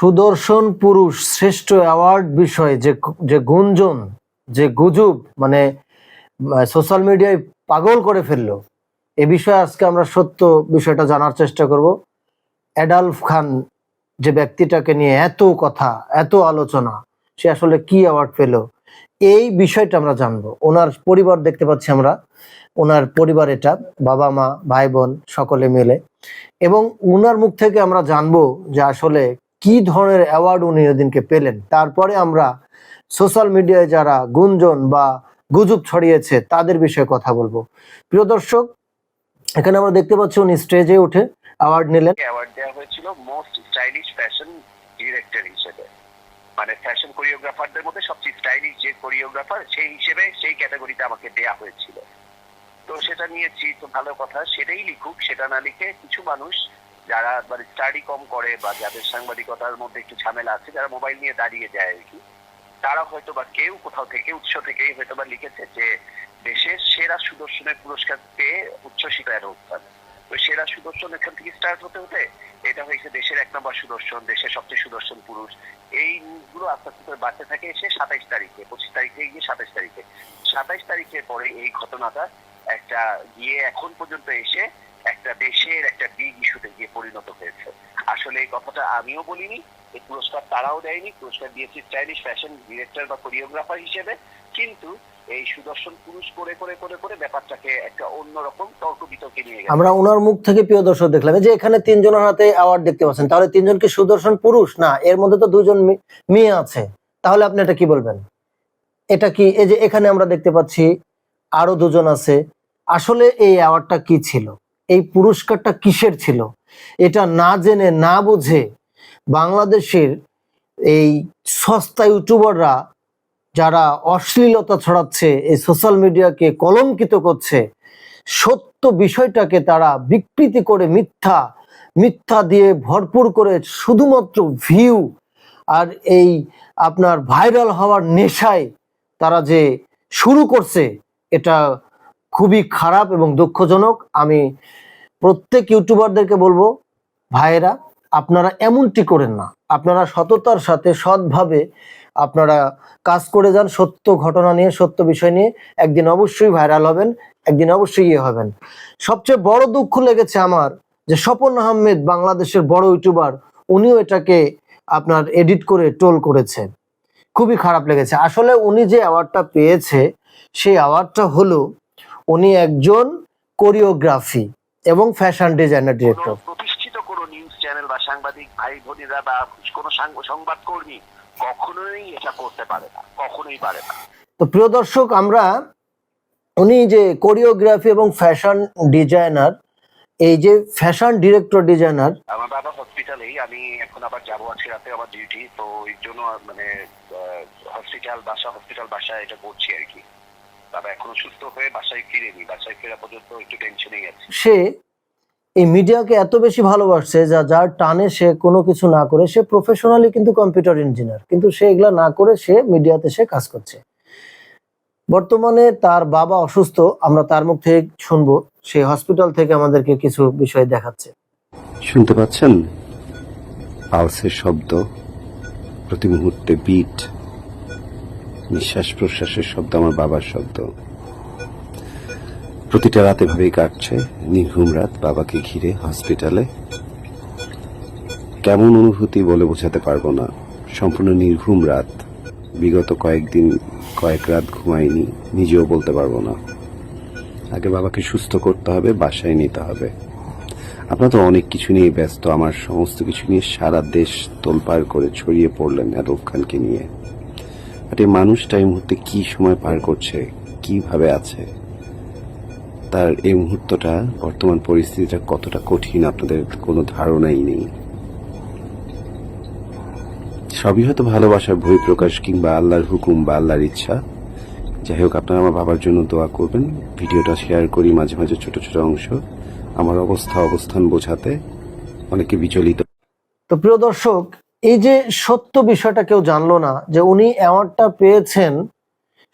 সুদর্শন পুরুষ শ্রেষ্ঠ অ্যাওয়ার্ড বিষয়ে যে যে গুঞ্জন, যে গুজব মানে সোশ্যাল মিডিয়ায় পাগল করে ফেলল, এ বিষয়ে আজকে আমরা সত্য বিষয়টা জানার চেষ্টা করব। অ্যাডালফ খান যে ব্যক্তিটাকে নিয়ে এত কথা, এত আলোচনা, সে আসলে কি অ্যাওয়ার্ড পেল, এই বিষয়টা আমরা জানব। ওনার পরিবার দেখতে পাচ্ছি আমরা, ওনার পরিবার এটা, বাবা, মা, ভাই, বোন, সকলে মিলে। এবং ওনার মুখ থেকে আমরা জানব যে আসলে কি ধরনের অ্যাওয়ার্ড উনি ওদিনকে পেলেন? তারপরে আমরা সোশ্যাল মিডিয়ায় যারা গুঞ্জন বা গুজব ছড়িয়েছে, তাদের বিষয়ে কথা বলব। প্রিয় দর্শক, এখানে আমরা দেখতে পাচ্ছি উনি স্টেজে উঠে অ্যাওয়ার্ড নিলেন। অ্যাওয়ার্ড দেওয়া হয়েছিল মোস্ট স্টাইলিশ ফ্যাশন ডিরেক্টর হিসেবে। মানে ফ্যাশন কোরিওগ্রাফারদের মধ্যে সবচেয়ে স্টাইলিশ যে কোরিওগ্রাফার সেই হিসেবে সেই ক্যাটাগরিতে আমাকে দেয়া হয়েছিল। তো সেটা নিয়েছি, তো ভালো কথা। সেটাই লিখুক, সেটা না লিখে কিছু মানুষ যারা মানে স্টাডি কম করে বা যাদের সাংবাদিকতার মধ্যে একটু ঝামেলা আছে, যারা মোবাইল নিয়ে দাঁড়িয়ে যায় আর কি, তারা হয়তো বা কেউ কোথাও থেকে, উৎস থেকেই হয়তো বা লিখেছে যে দেশের সেরা সুদর্শনের পুরস্কার পেয়ে উচ্ছ্বসিত অ্যাডভ খান তো সেরা সুদর্শন এখান থেকে স্টার্ট হতে হতে এটা হয়েছে দেশের এক নম্বর সুদর্শন, দেশের সবচেয়ে সুদর্শন পুরুষ। এই নিউজগুলো আস্তে আস্তে করে বাড়তে থাকে এসে সাতাইশ তারিখে, পঁচিশ তারিখে গিয়ে সাতাইশ তারিখে। সাতাইশ তারিখের পরে এই ঘটনাটা একটা গিয়ে এখন পর্যন্ত এসে একটা দেশের একটা বিগ ইস্যুতে গিয়ে পরিণত হয়েছে। আসলে এই কথাটা আমিও বলিনি, এই পুরস্কার তারাও দেয়নি, পুরস্কার দিয়েছে স্টাইলিশ ফ্যাশন ডিরেক্টর বা কোরিওগ্রাফার হিসেবে। কিন্তু এই সুদর্শন পুরুষ করে করে করে করে ব্যাপারটাকে একটা অন্যরকম তর্ক বিতর্কে নিয়ে গেছে। আমরা ওনার মুখ থেকে প্রিয় দর্শক দেখলাম যে এখানে তিনজনের হাতে অ্যাওয়ার্ড দেখতে পাচ্ছেন, তাহলে তিনজন কি সুদর্শন পুরুষ? না, এর মধ্যে তো দুজন মেয়ে আছে। তাহলে আপনি এটা কি বলবেন? এটা কি, এই যে এখানে আমরা দেখতে পাচ্ছি আরও দুজন আছে। আসলে এই অ্যাওয়ার্ডটা কি ছিল? এই পুরস্কারটা কিসের ছিল? এটা না জেনে, না বুঝে বাংলাদেশের এই সস্তা ইউটিউবাররা যারা অশ্লীলতা ছড়াচ্ছে, এই সোশ্যাল মিডিয়াকে কলঙ্কিত করছে, সত্য বিষয়টাকে তারা বিকৃতি করে মিথ্যা মিথ্যা দিয়ে ভরপুর করে শুধুমাত্র ভিউ আর এই আপনার ভাইরাল হওয়ার নেশায় তারা যে শুরু করছে, এটা খুবই খারাপ এবং দুঃখজনক। আমি প্রত্যেক ইউটিউবারদেরকে বলব, ভাইয়েরা, আপনারা এমনটি করেন না। আপনারা সততার সাথে সৎভাবে আপনারা কাজ করে যান সত্য ঘটনা নিয়ে, সত্য বিষয় নিয়ে। একদিন অবশ্যই ভাইরাল হবেন, একদিন অবশ্যই ইয়ে হবেন। সবচেয়ে বড় দুঃখ লেগেছে আমার যে স্বপন আহমেদ বাংলাদেশের বড় ইউটিউবার, উনিও এটাকে আপনার এডিট করে টোল করেছে। খুবই খারাপ লেগেছে। আসলে উনি যে অ্যাওয়ার্ডটা পেয়েছে, সেই অ্যাওয়ার্ডটা হলো উনি একজন কোরিওগ্রাফি এবং ফ্যাশন ডিজাইনার ডিরেক্টর। প্রতিষ্ঠিত কোনো নিউজ চ্যানেল বা সাংবাদিক ভাই বোনেরা বা কোনো সংবাদকর্মী কখনোই এটা করতে পারে না কখনোই পারে না। তো প্রিয় দর্শক আমরা উনি যে কোরিওগ্রাফি এবং ফ্যাশন ডিজাইনার এই যে ফ্যাশন ডিরেক্টর ডিজাইনার আমার বাবা হসপিটালেই আমি এখন আবার যাব আজকে রাতে আমার ডিউটি তো এর জন্য মানে হসপিটাল বাসা হসপিটাল বাসায় এটা করছি আর কি। বাবা এখনও সুস্থ হয়ে বাসায় ফিরেনি বাসায় ফেরা পর্যন্ত একটু টেনশনেই আছে। সে এই মিডিয়াকে এত বেশি ভালোবাসছে যা যার টানে সে কোনো কিছু না করে সে প্রফেশনালি কিন্তু কম্পিউটার ইঞ্জিনিয়ার কিন্তু সে এগুলা না করে সে মিডিয়াতে সে কাজ করছে। বর্তমানে তার বাবা অসুস্থ আমরা তার মুখ থেকে শুনব সে হসপিটাল থেকে আমাদেরকে কিছু বিষয় দেখাচ্ছে। শুনতে পাচ্ছেন? পালসের শব্দ প্রতি মুহূর্তে বিট নিঃশ্বাস প্রশ্বাসের শব্দ, আমার বাবার শব্দ। প্রতিটা রাত এভাবেই কাটছে। নির্ঘুম রাত বাবাকে ঘিরে হসপিটালে। কেমন অনুভূতি বলে বোঝাতে পারব না। সম্পূর্ণ নির্ঘুম রাত। বিগত কয়েকদিন, কয়েক রাত ঘুমাইনি, নিজেও বলতে পারব না। আগে বাবাকে সুস্থ করতে হবে, বাসায় নিতে হবে। আপনারা তো অনেক কিছু নিয়ে ব্যস্ত, আমার সমস্ত কিছু নিয়ে সারা দেশ তোলপাড় করে ছড়িয়ে পড়লেন আরব খানকে নিয়ে। বাট এই মানুষটা এই মুহূর্তে কি সময় পার করছে? কীভাবে আছে? তার এই মুহূর্তটা, বর্তমান পরিস্থিতিটা কতটা কঠিন আপনাদের কোনো ধারণাই নেই। সবই হয়তো ভালোবাসার বই প্রকাশ কিংবা আল্লাহর হুকুম বা আল্লাহর ইচ্ছা। যাই হোক, আপনারা আমার বাবার জন্য দোয়া করবেন। ভিডিওটা শেয়ার করি মাঝে মাঝে ছোট ছোট অংশ। আমার অবস্থা অবস্থান বোঝাতে অনেকে বিচলিত। তো প্রিয় দর্শক এই যে সত্য বিষয়টা কেউ জানলো না যে উনি অ্যাওয়ার্ডটা পেয়েছেন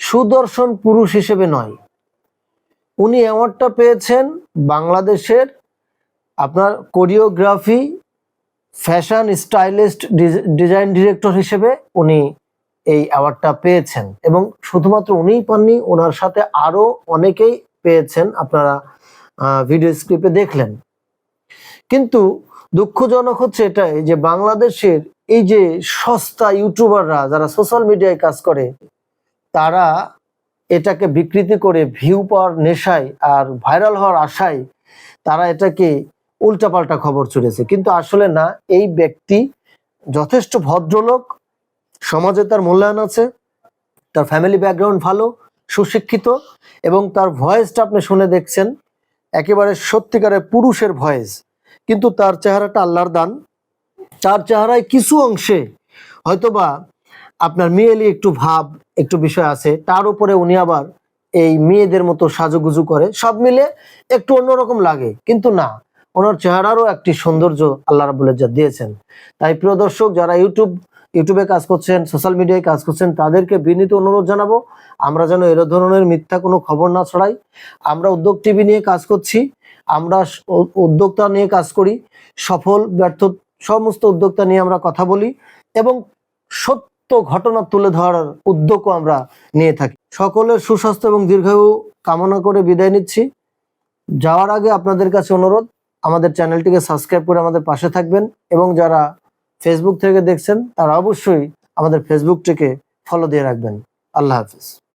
সুদর্শন পুরুষ হিসেবে নয়। উনি অ্যাওয়ার্ডটা পেয়েছেন বাংলাদেশের আপনার choreography fashion stylist design director হিসেবে উনি এই অ্যাওয়ার্ডটা পেয়েছেন। এবং শুধুমাত্র উনিই পাননি ওনার সাথে আরও অনেকেই পেয়েছেন আপনারা ভিডিও স্ক্রিপে দেখলেন। কিন্তু দুঃখজনক হচ্ছে এটাই যে বাংলাদেশের এই যে সস্তা ইউটিউবাররা যারা সোশ্যাল মিডিয়ায় কাজ করে, তারা এটাকে বিকৃতি করে ভিউ পাওয়ার নেশায় আর ভাইরাল হওয়ার আশায় তারা এটাকে উল্টাপাল্টা খবর ছড়িয়েছে। কিন্তু আসলে না, এই ব্যক্তি যথেষ্ট ভদ্রলোক, সমাজে তার মূল্যায়ন আছে, তার ফ্যামিলি ব্যাকগ্রাউন্ড ভালো, সুশিক্ষিত এবং তার ভয়েসটা আপনি শুনে দেখছেন, একেবারে সত্যিকারের পুরুষের ভয়েস কিন্তু তার চেহারাটা আল্লাহর দান তার চেহারায় কিছু অংশে হয়তোবা আপনার মেয়েলি একটু ভাব, একটু বিষয় আছে, তার উপরে উনি আবার এই মেয়েদের মতো সাজুগুজু করে, সব মিলে একটু অন্যরকম লাগে। কিন্তু না, ওনার চেহারারও একটি সৌন্দর্য আল্লাহ রাবুল যা দিয়েছেন। তাই প্রিয় দর্শক, যারা ইউটিউব, ইউটিউবে কাজ করছেন, সোশ্যাল মিডিয়ায় কাজ করছেন, তাদেরকে বিনীত অনুরোধ জানাব, আমরা যেন এর ধরনের মিথ্যা কোনো খবর না ছড়াই। আমরা উদ্যোগ টিভি নিয়ে কাজ করছি, আমরা উদ্যোক্তা নিয়ে কাজ করি, সফল, ব্যর্থ সমস্ত উদ্যোক্তা নিয়ে আমরা কথা বলি এবং সত্য ঘটনা তুলে ধরার উদ্যোগও আমরা নিয়ে থাকি। সকলের সুস্বাস্থ্য এবং দীর্ঘায়ু কামনা করে বিদায় নিচ্ছি। যাওয়ার আগে আপনাদের কাছে অনুরোধ, আমাদের চ্যানেলটিকে সাবস্ক্রাইব করে আমাদের পাশে থাকবেন এবং যারা ফেসবুক থেকে দেখছেন, তারা অবশ্যই আমাদের ফেসবুকটিকে ফলো দিয়ে রাখবেন। আল্লাহ হাফিজ।